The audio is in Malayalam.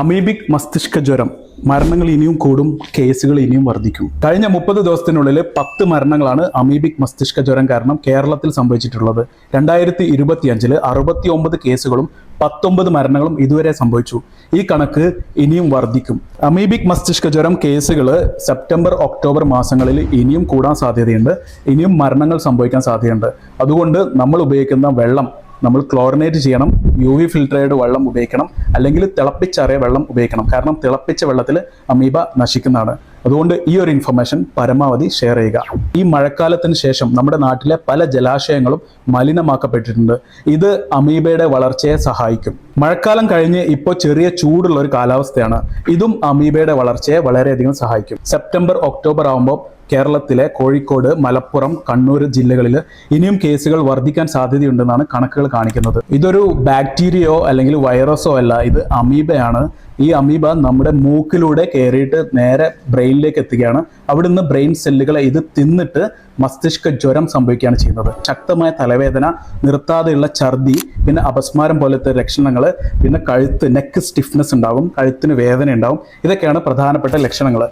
അമീബിക് മസ്തിഷ്ക ജ്വരം. മരണങ്ങൾ ഇനിയും കൂടും കേസുകൾ ഇനിയും വർദ്ധിക്കും. കഴിഞ്ഞ മുപ്പത് ദിവസത്തിനുള്ളിൽ പത്ത് മരണങ്ങളാണ് അമീബിക് മസ്തിഷ്ക ജ്വരം കാരണം കേരളത്തിൽ സംഭവിച്ചിട്ടുള്ളത്. രണ്ടായിരത്തി ഇരുപത്തിയഞ്ചിൽ അറുപത്തി ഒമ്പത് കേസുകളും പത്തൊമ്പത് മരണങ്ങളും ഇതുവരെ സംഭവിച്ചു. ഈ കണക്ക് ഇനിയും വർദ്ധിക്കും. അമീബിക് മസ്തിഷ്ക ജ്വരം കേസുകൾ സെപ്റ്റംബർ ഒക്ടോബർ മാസങ്ങളിൽ ഇനിയും കൂടാൻ സാധ്യതയുണ്ട്. ഇനിയും മരണങ്ങൾ സംഭവിക്കാൻ സാധ്യതയുണ്ട്. അതുകൊണ്ട് നമ്മൾ ഉപയോഗിക്കുന്ന വെള്ളം നമ്മൾ ക്ലോറിനേറ്റ് ചെയ്യണം യു വി ഫിൽറ്ററേഡ് വെള്ളം ഉപയോഗിക്കണം അല്ലെങ്കിൽ തിളപ്പിച്ചാറിയ വെള്ളം ഉപയോഗിക്കണം. കാരണം തിളപ്പിച്ച വെള്ളത്തിൽ അമീബ നശിക്കുന്നതാണ്. അതുകൊണ്ട് ഈ ഒരു ഇൻഫർമേഷൻ പരമാവധി ഷെയർ ചെയ്യുക. ഈ മഴക്കാലത്തിന് ശേഷം നമ്മുടെ നാട്ടിലെ പല ജലാശയങ്ങളും മലിനമാക്കപ്പെട്ടിട്ടുണ്ട്. ഇത് അമീബയുടെ വളർച്ചയെ സഹായിക്കും. മഴക്കാലം കഴിഞ്ഞ് ഇപ്പോൾ ചെറിയ ചൂടുള്ള ഒരു കാലാവസ്ഥയാണ്. ഇതും അമീബയുടെ വളർച്ചയെ വളരെയധികം സഹായിക്കും. സെപ്റ്റംബർ ഒക്ടോബർ ആകുമ്പോൾ കേരളത്തിലെ കോഴിക്കോട് മലപ്പുറം കണ്ണൂർ ജില്ലകളിൽ ഇനിയും കേസുകൾ വർദ്ധിക്കാൻ സാധ്യതയുണ്ടെന്നാണ് കണക്കുകൾ കാണിക്കുന്നത്. ഇതൊരു ബാക്ടീരിയയോ അല്ലെങ്കിൽ വൈറസോ അല്ല. ഇത് അമീബയാണ്. ഈ അമീബ നമ്മുടെ മൂക്കിലൂടെ കയറിയിട്ട് നേരെ ബ്രെയിനിലേക്ക് എത്തുകയാണ്. അവിടുന്ന് ബ്രെയിൻ സെല്ലുകളെ ഇത് തിന്നിട്ട് മസ്തിഷ്ക ജ്വരം സംഭവിക്കുകയാണ് ചെയ്യുന്നത്. ശക്തമായ തലവേദന നിർത്താതെയുള്ള ഛർദി പിന്നെ അപസ്മാരം പോലത്തെ ലക്ഷണങ്ങൾ പിന്നെ കഴുത്ത് നെക്ക് സ്റ്റിഫ്നെസ് ഉണ്ടാകും കഴുത്തിന് വേദന ഉണ്ടാകും ഇതൊക്കെയാണ് പ്രധാനപ്പെട്ട ലക്ഷണങ്ങൾ.